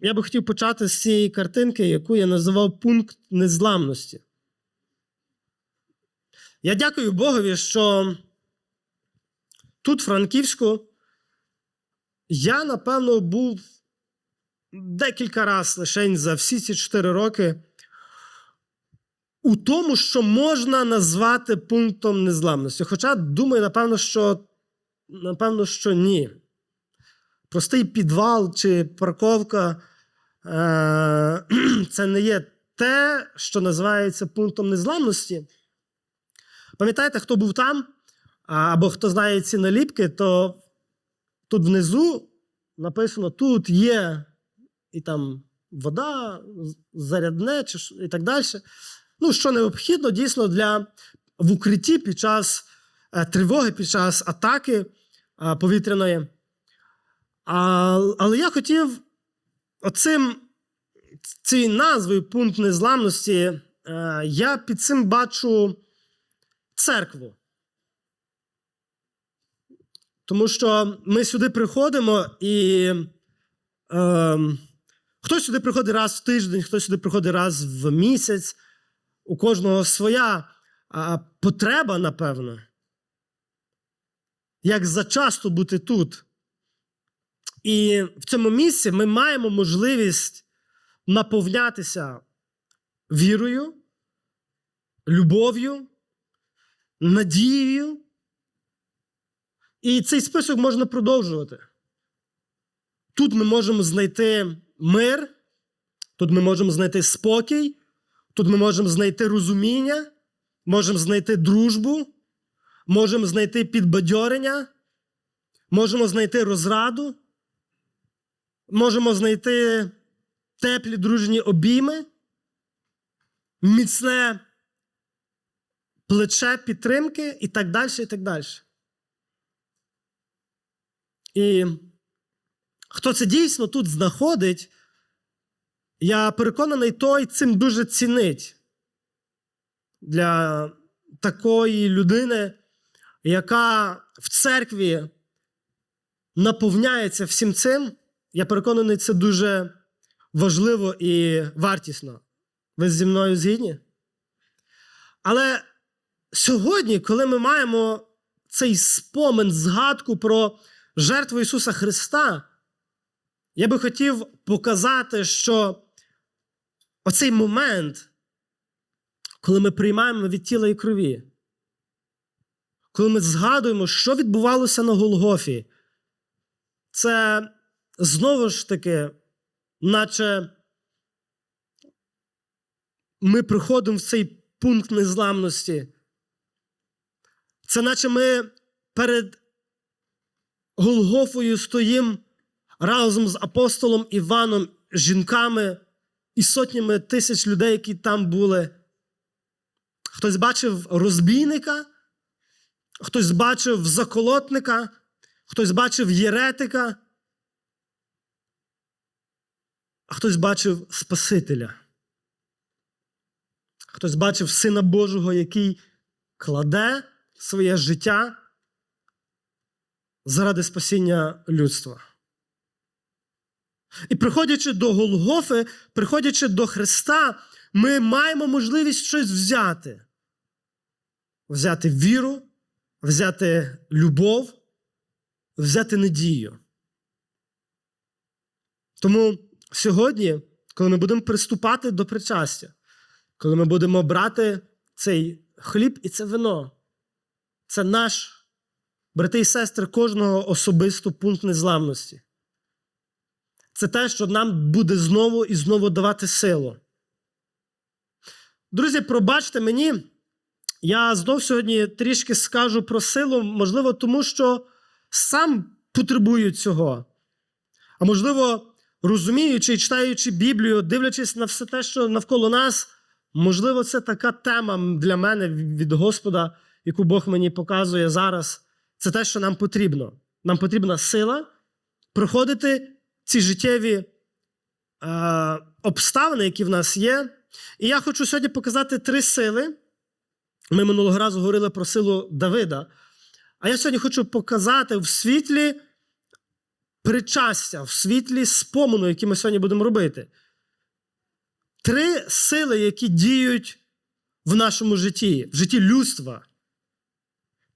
я би хотів почати з цієї картинки, яку я називав пункт незламності. Я дякую Богові, що тут, в Франківську, я, напевно, був декілька разів лише за всі ці чотири роки у тому, що можна назвати пунктом незламності. Хоча, думаю, напевно, що, напевно, що ні. Простий підвал чи парковка це не є те, що називається пунктом незламності. Пам'ятаєте, хто був там? Або хто знає ці наліпки, то тут внизу написано: тут є і там вода, зарядне і так далі. Ну, що необхідно дійсно для в укритті під час е, тривоги, під час атаки е, повітряної. Але я хотів оцим цією назвою пункт незламності, е, я під цим бачу церкву. Тому що ми сюди приходимо і е, хтось сюди приходить раз в тиждень, хтось сюди приходить раз в місяць. У кожного своя а, потреба, напевно. Як зачасто бути тут. І в цьому місці ми маємо можливість наповнятися вірою, любов'ю, надією. І цей список можна продовжувати. Тут ми можемо знайти мир, тут ми можемо знайти спокій, тут ми можемо знайти розуміння, можемо знайти дружбу, можемо знайти підбадьорення, можемо знайти розраду, можемо знайти теплі дружні обійми, міцне плече підтримки і так далі, і так далі. І хто це дійсно тут знаходить, я переконаний, той цим дуже цінить для такої людини, яка в церкві наповняється всім цим. Я переконаний, це дуже важливо і вартісно. Ви зі мною згідні? Але сьогодні, коли ми маємо цей спомин, згадку про жертву Ісуса Христа, я би хотів показати, що оцей момент, коли ми приймаємо від тіла і крові, коли ми згадуємо, що відбувалося на Голгофі, це знову ж таки, наче ми приходимо в цей пункт незламності. Це наче ми перед Голгофою стоїмо разом з апостолом Іваном, жінками і сотнями тисяч людей, які там були. Хтось бачив розбійника, хтось бачив заколотника, хтось бачив єретика, а хтось бачив Спасителя. Хтось бачив Сина Божого, який кладе своє життя заради спасіння людства. І приходячи до Голгофи, приходячи до Христа, ми маємо можливість щось взяти. Взяти віру, взяти любов, взяти надію. Тому сьогодні, коли ми будемо приступати до причастя, коли ми будемо брати цей хліб і це вино, це наш, брати і сестри, кожного особисто пункт незламності. Це те, що нам буде знову і знову давати силу. Друзі, пробачте мені, я знов сьогодні трішки скажу про силу, можливо, тому що сам потребую цього. А можливо, розуміючи і читаючи Біблію, дивлячись на все те, що навколо нас, можливо, це така тема для мене від Господа, яку Бог мені показує зараз. Це те, що нам потрібно. Нам потрібна сила проходити ці життєві е, обставини, які в нас є. І я хочу сьогодні показати три сили. Ми минулого разу говорили про силу Давида. А я сьогодні хочу показати в світлі причастя, в світлі спомену, які ми сьогодні будемо робити. Три сили, які діють в нашому житті, в житті людства.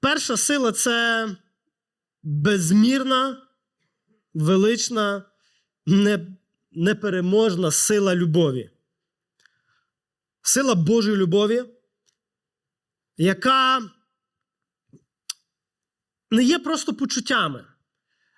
Перша сила це безмірна, велична, непереможна сила любові. Сила Божої любові, яка не є просто почуттями.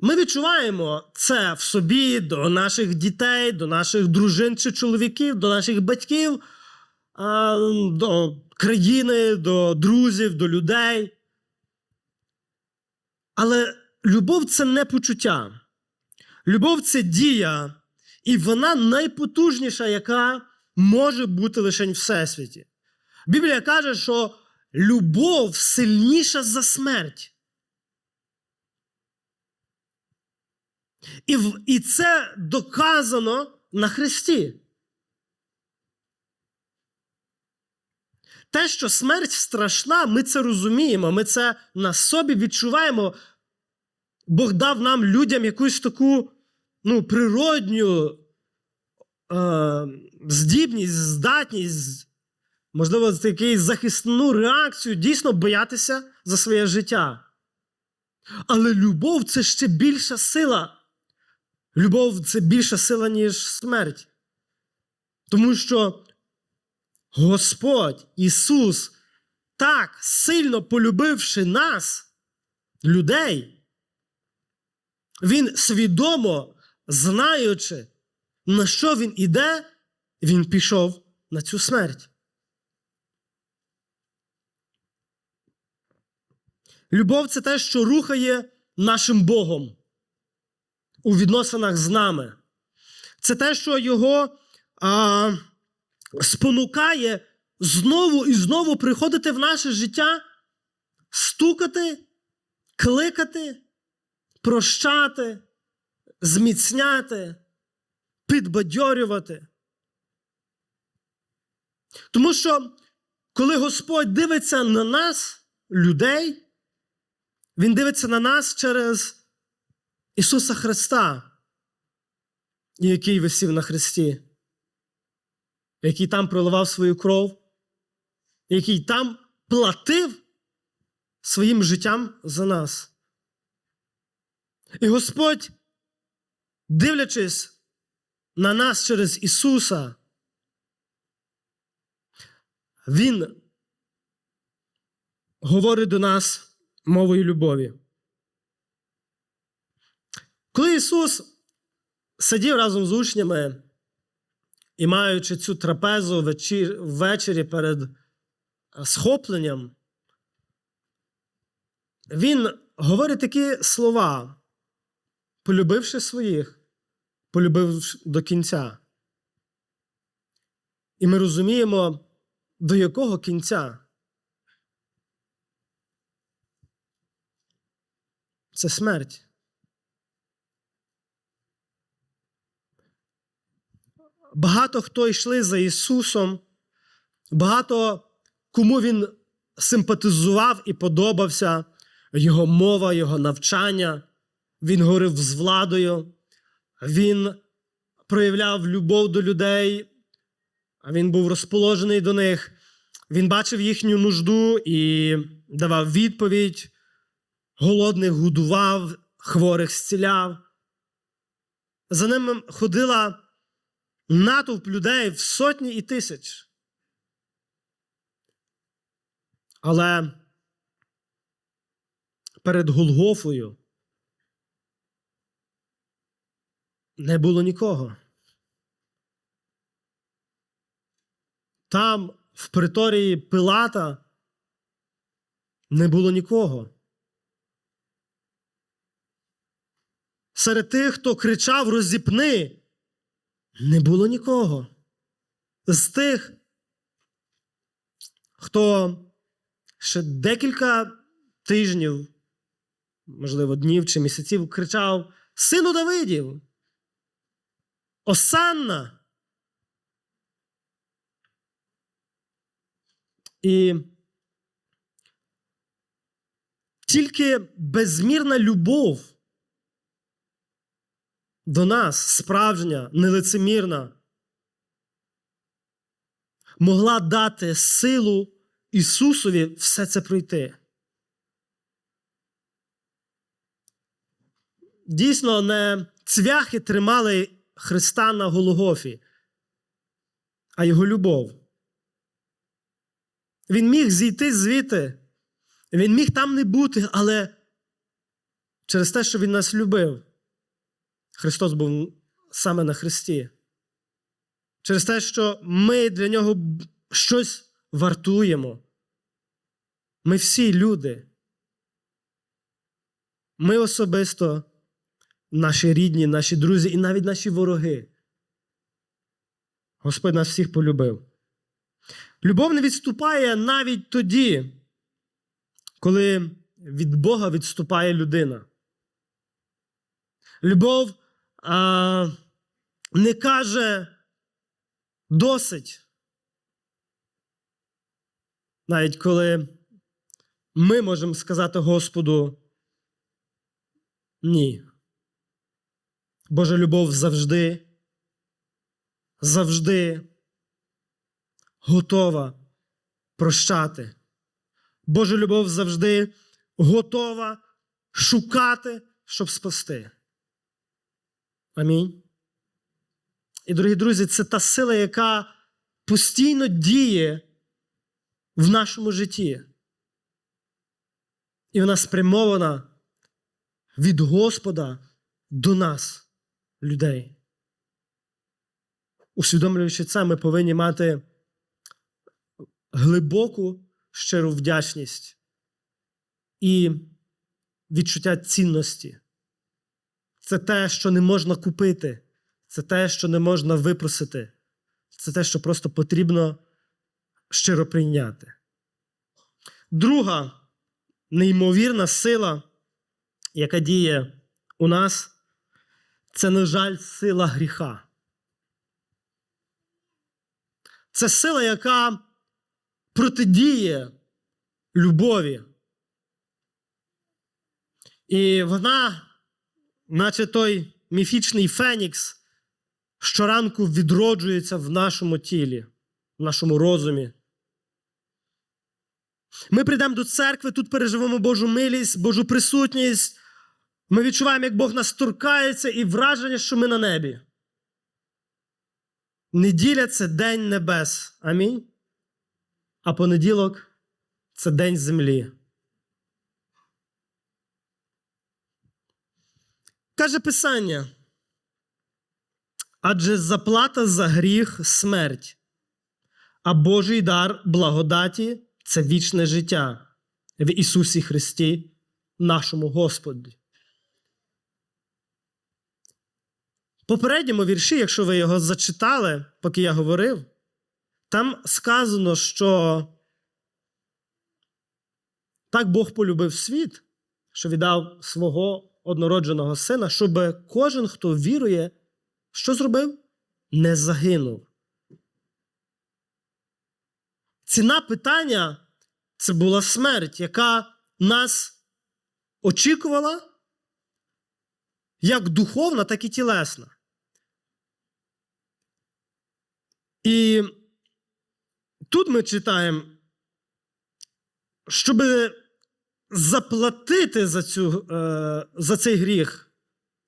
Ми відчуваємо це в собі до наших дітей, до наших дружин чи чоловіків, до наших батьків, до країни, до друзів, до людей. Але любов це не почуття. Любов це дія, і вона найпотужніша, яка може бути лише в всесвіті. Біблія каже, що любов сильніша за смерть. І, і це доказано на Христі. Те, що смерть страшна, ми це розуміємо, ми це на собі відчуваємо. Бог дав нам людям якусь таку ну, природню е, здібність, здатність, можливо, такий захисну реакцію дійсно боятися за своє життя. Але любов це ще більша сила. Любов це більша сила, ніж смерть. Тому що Господь Ісус, так сильно полюбивши нас, людей, Він свідомо, знаючи, на що Він іде, Він пішов на цю смерть. Любов це те, що рухає нашим Богом у відносинах з нами. Це те, що його а, спонукає знову і знову приходити в наше життя, стукати, кликати, прощати, зміцняти, підбадьорювати. Тому що, коли Господь дивиться на нас, людей, Він дивиться на нас через Ісуса Христа, який висів на Христі, який там проливав свою кров, який там платив своїм життям за нас. І Господь, дивлячись на нас через Ісуса, Він говорить до нас мовою любові. Коли Ісус сидів разом з учнями і маючи цю трапезу вечір, ввечері перед е, схопленням, Він говорить такі слова, полюбивши своїх, полюбив до кінця. І ми розуміємо, до якого кінця. Це смерть. Багато хто йшли за Ісусом, багато кому Він симпатизував і подобався, Його мова, Його навчання. Він говорив з владою, Він проявляв любов до людей, він був розположений до них. Він бачив їхню нужду і давав відповідь, голодних годував, хворих зціляв. За ним ходила натовп людей в сотні і тисяч. Але перед Голгофою не було нікого. Там, в приторії Пилата, не було нікого. Серед тих, хто кричав розіпни, не було нікого. З тих, хто ще декілька тижнів, можливо, днів чи місяців кричав Сину Давидів, Осанна. І тільки безмірна любов до нас, справжня, нелицемірна, могла дати силу Ісусові все це пройти. Дійсно, не цвяхи тримали Христа на Голгофі, а його любов. Він міг зійти звідти, він міг там не бути, але через те, що Він нас любив, Христос був саме на Христі. Через те, що ми для нього щось вартуємо. Ми всі люди. Ми особисто, наші рідні, наші друзі і навіть наші вороги. Господь нас всіх полюбив. Любов не відступає навіть тоді, коли від Бога відступає людина. Любов а, не каже досить. Навіть коли ми можемо сказати Господу ні. Божа любов завжди, завжди готова прощати. Божа любов завжди готова шукати, щоб спасти. Амінь. І, дорогі друзі, це та сила, яка постійно діє в нашому житті. І вона спрямована від Господа до нас, людей. Усвідомлюючи це, ми повинні мати глибоку щиру вдячність і відчуття цінності. Це те, що не можна купити, це те, що не можна випросити, це те, що просто потрібно щиро прийняти. Друга неймовірна сила, яка діє у нас, це, на жаль, сила гріха. Це сила, яка протидіє любові. І вона, наче той міфічний Фенікс, щоранку відроджується в нашому тілі, в нашому розумі. Ми прийдемо до церкви, тут переживемо Божу милість, Божу присутність. Ми відчуваємо, як Бог нас торкається, і враження, що ми на небі. Неділя це день небес. Амінь. А понеділок це день землі. Каже Писання. Адже заплата за гріх смерть, а Божий дар благодаті це вічне життя в Ісусі Христі, нашому Господі. Попередньому вірші, якщо ви його зачитали, поки я говорив, там сказано, що так Бог полюбив світ, що віддав свого однородженого сина, щоб кожен, хто вірує, що зробив? Не загинув. Ціна питання це була смерть, яка нас очікувала як духовна, так і тілесна. І тут ми читаємо, щоб заплатити за, цю, е, за цей гріх,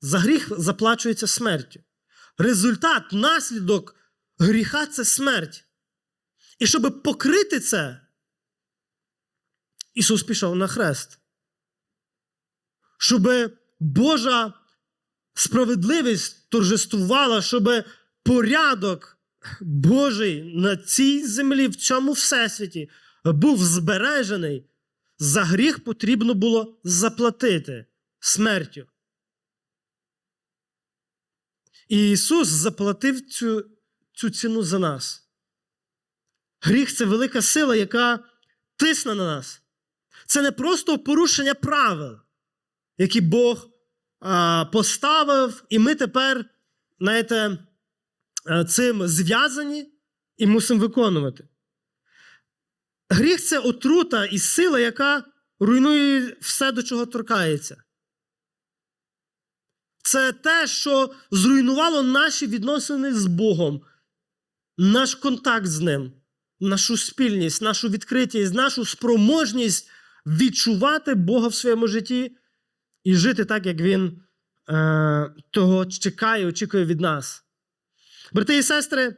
за гріх заплачується смертю. Результат, наслідок гріха це смерть. І щоб покрити це, Ісус пішов на хрест. Щоб Божа справедливість торжествувала, щоб порядок Божий на цій землі, в цьому всесвіті, був збережений, за гріх потрібно було заплатити смертю. І Ісус заплатив цю, цю ціну за нас. Гріх це велика сила, яка тисне на нас. Це не просто порушення правил, які Бог а, поставив, і ми тепер, знаєте, цим зв'язані і мусимо виконувати. Гріх це отрута і сила, яка руйнує все, до чого торкається. це те, що зруйнувало наші відносини з Богом, наш контакт з Ним, нашу спільність, нашу відкритість, нашу спроможність відчувати Бога в своєму житті і жити так, як Він е, того чекає, очікує від нас. Брати і сестри,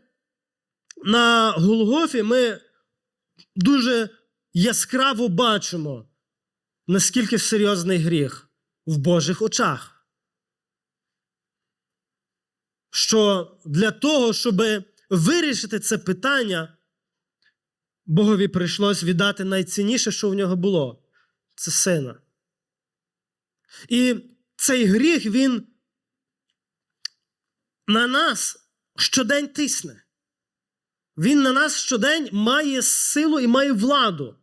на Голгофі ми дуже яскраво бачимо, наскільки серйозний гріх в Божих очах. Що для того, щоб вирішити це питання, Богові прийшлось віддати найцінніше, що в нього було це сина. І цей гріх, він на нас щодень тисне. Він на нас щодень має силу і має владу.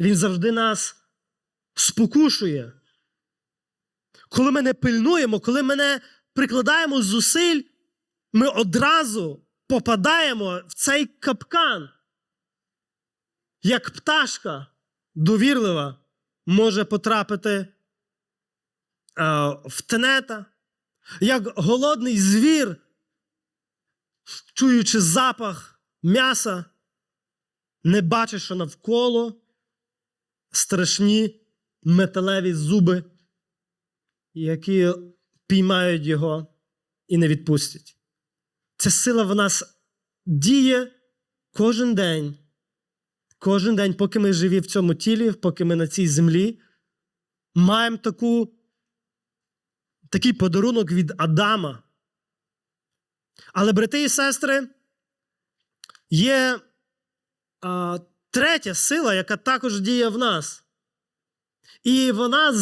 Він завжди нас спокушує. Коли ми не пильнуємо, коли ми не прикладаємо зусиль, ми одразу попадаємо в цей капкан. Як пташка довірлива може потрапити е, в тенета, як голодний звір, чуючи запах м'яса, не бачить, що навколо страшні металеві зуби, які піймають його і не відпустять. Ця сила в нас діє кожен день. Кожен день, поки ми живі в цьому тілі, поки ми на цій землі, маємо таку, такий подарунок від Адама. Але, брати і сестри, є а, третя сила, яка також діє в нас. І вона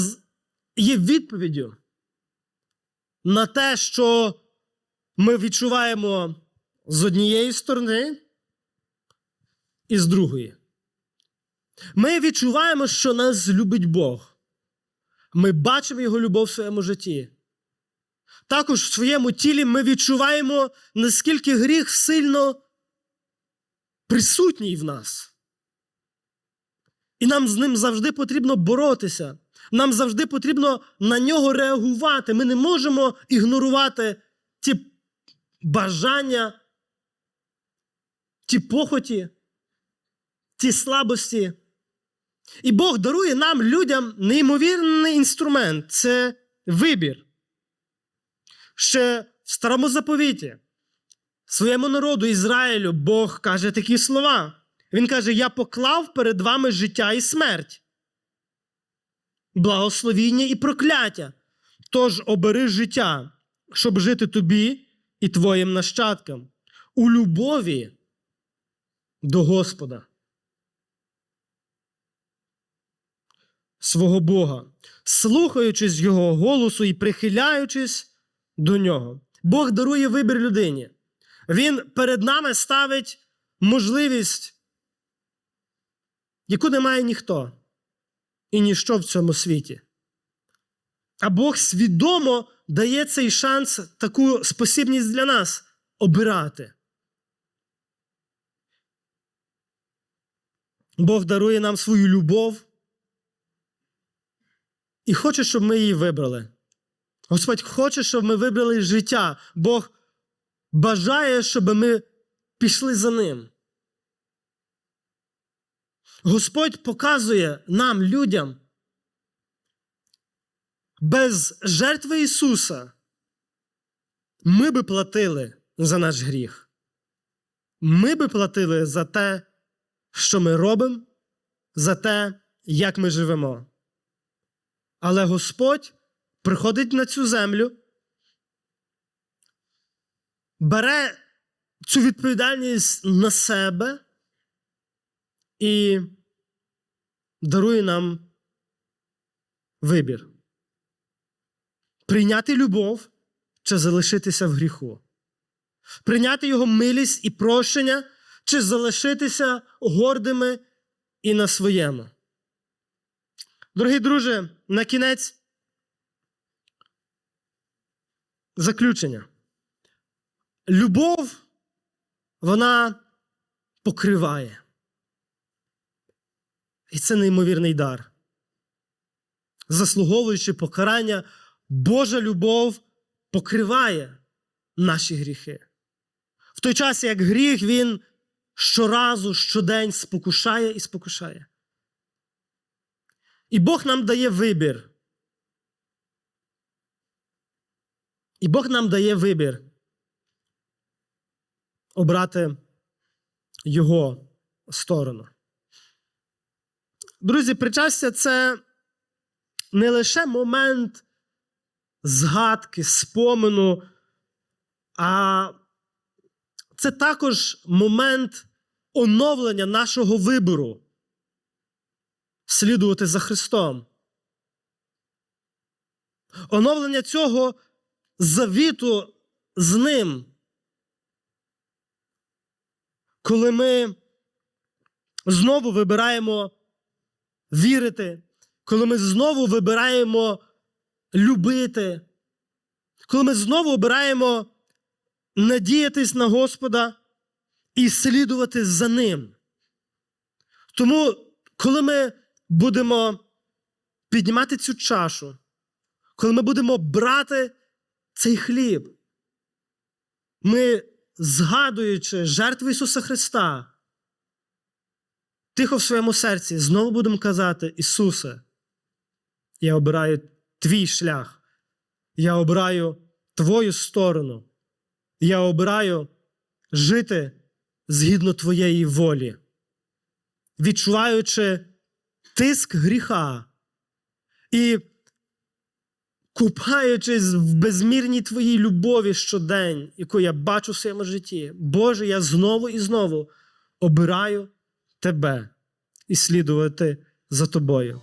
є відповіддю на те, що ми відчуваємо з однієї сторони і з другої. Ми відчуваємо, що нас любить Бог. Ми бачимо Його любов в своєму житті. Також в своєму тілі ми відчуваємо, наскільки гріх сильно присутній в нас. І нам з ним завжди потрібно боротися. Нам завжди потрібно на нього реагувати. Ми не можемо ігнорувати ті бажання, ті похоті, ті слабості. І Бог дарує нам, людям, неймовірний інструмент це вибір. Ще в старому заповіті своєму народу Ізраїлю Бог каже такі слова. Він каже: Я поклав перед вами життя і смерть, благословіння і прокляття. Тож обери життя, щоб жити тобі і твоїм нащадкам у любові до Господа. Свого Бога, слухаючись Його голосу і прихиляючись до нього. Бог дарує вибір людині. Він перед нами ставить можливість, яку не має ніхто і ніщо в цьому світі. А Бог свідомо дає цей шанс, таку спосібність для нас обирати. Бог дарує нам свою любов і хоче, щоб ми її вибрали. Господь хоче, щоб ми вибрали життя. Бог бажає, щоб ми пішли за ним. Господь показує нам, людям, без жертви Ісуса ми би платили за наш гріх. Ми би платили за те, що ми робимо, за те, як ми живемо. Але Господь приходить на цю землю, бере цю відповідальність на себе і дарує нам вибір. Прийняти любов чи залишитися в гріху. Прийняти його милість і прощення, чи залишитися гордими і на своєму. Дорогі друже, на кінець заключення. Любов, вона покриває. І це неймовірний дар. Заслуговуючи покарання, Божа любов покриває наші гріхи. В той час, як гріх, він щоразу, щодень спокушає і спокушає. І Бог нам дає вибір. І Бог нам дає вибір обрати Його сторону. Друзі, причастя це не лише момент згадки, спомену, а це також момент оновлення нашого вибору слідувати за Христом. Оновлення цього завіту з Ним. Коли ми знову вибираємо вірити, коли ми знову вибираємо любити, коли ми знову обираємо надіятись на Господа і слідувати за Ним. Тому, коли ми будемо піднімати цю чашу, коли ми будемо брати цей хліб, ми, згадуючи жертву Ісуса Христа, тихо в своєму серці знову будемо казати: Ісусе, я обираю твій шлях, я обираю Твою сторону, я обираю жити згідно Твоєї волі, відчуваючи тиск гріха і купаючись в безмірній Твоїй любові щодень, яку я бачу в своєму житті. Боже, я знову і знову обираю Тебе і слідувати за Тобою.